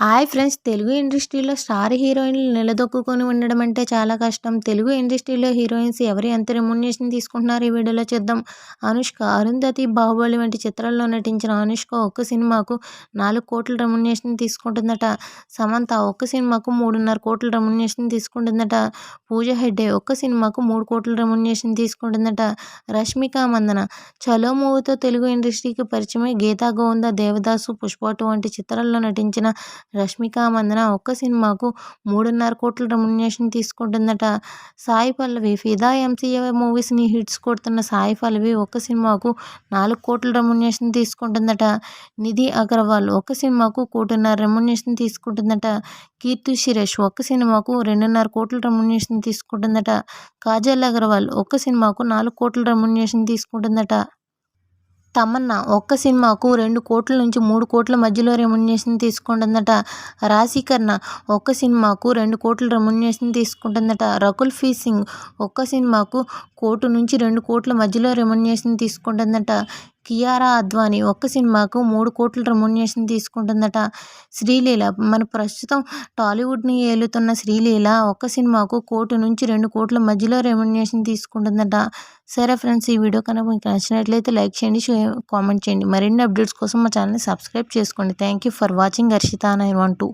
Hi friends Telugu ఇండస్ట్రీలో star హీరోయిన్లు నిలదొక్కుని ఉండడం అంటే చాలా కష్టం. తెలుగు ఇండస్ట్రీలో హీరోయిన్స్ ఎవరు ఎంత రెమ్యునేషన్ తీసుకుంటున్నారు ఈ వీడియోలో చూద్దాం. అనుష్క అరుంధతి బాహుబలి వంటి చిత్రాల్లో నటించిన అనుష్క ఒక్క సినిమాకు నాలుగు కోట్ల రెమ్యునేషన్ తీసుకుంటుందట. సమంత ఒక్క సినిమాకు మూడున్నర కోట్ల రెమ్యునేషన్ తీసుకుంటుందట. పూజ హెడ్డే ఒక్క సినిమాకు మూడు కోట్ల రెమ్యునేషన్ తీసుకుంటుందట. రష్మిక మందన చలో మూవీతో తెలుగు ఇండస్ట్రీకి పరిచయమై గీతా గోవింద దేవదాసు పుష్పాటు వంటి చిత్రాల్లో నటించిన రష్మిక మందన ఒక్క సినిమాకు మూడున్నర కోట్ల రెమ్యునేషన్ తీసుకుంటుందట. సాయి పల్లవి ఫిదా ఎంసీఏ మూవీస్ని హిట్స్ కొడుతున్న సాయి పల్లవి ఒక్క సినిమాకు నాలుగు కోట్ల రెమ్యునేషన్ తీసుకుంటుందట. నిధి అగర్వాల్ ఒక్క సినిమాకు కోటిన్నర రెమ్యునేషన్ తీసుకుంటుందట. కీర్తి సురేష్ ఒక్క సినిమాకు రెండున్నర కోట్ల రెమ్యునేషన్ తీసుకుంటుందట. కాజల్ అగర్వాల్ ఒక్క సినిమాకు నాలుగు కోట్ల రెమ్యునేషన్ తీసుకుంటుందట. తమన్నా ఒక్క సినిమాకు రెండు కోట్ల నుంచి మూడు కోట్ల మధ్యలో రెమ్యునేషన్ తీసుకుంటుందట రాశికర్ణ ఒక్క సినిమాకు రెండు కోట్ల రెమ్యునేషన్ తీసుకుంటుందట రకుల్ ఫీ సింగ్. ఒక్క సినిమాకు కోటు నుంచి రెండు కోట్ల మధ్యలో రెమ్యునేషన్ తీసుకుంటుందట కియారా అద్వానీ ఒక్క సినిమాకు మూడు కోట్ల రెమ్యునేషన్ తీసుకుంటుందట. శ్రీలీల మన ప్రస్తుతం టాలీవుడ్ని ఏలుతున్న శ్రీలీల ఒక్క సినిమాకు కోటి నుంచి రెండు కోట్ల మధ్యలో రెమ్యునేషన్ తీసుకుంటుందట. సరే ఫ్రెండ్స్ ఈ వీడియో కనుక మీకు నచ్చినట్లయితే లైక్ చేయండి కామెంట్ చేయండి. మరిన్ని అప్డేట్స్ కోసం మా ఛానల్ని సబ్స్క్రైబ్ చేసుకోండి. Thank you for watching. Harshitha nine one two.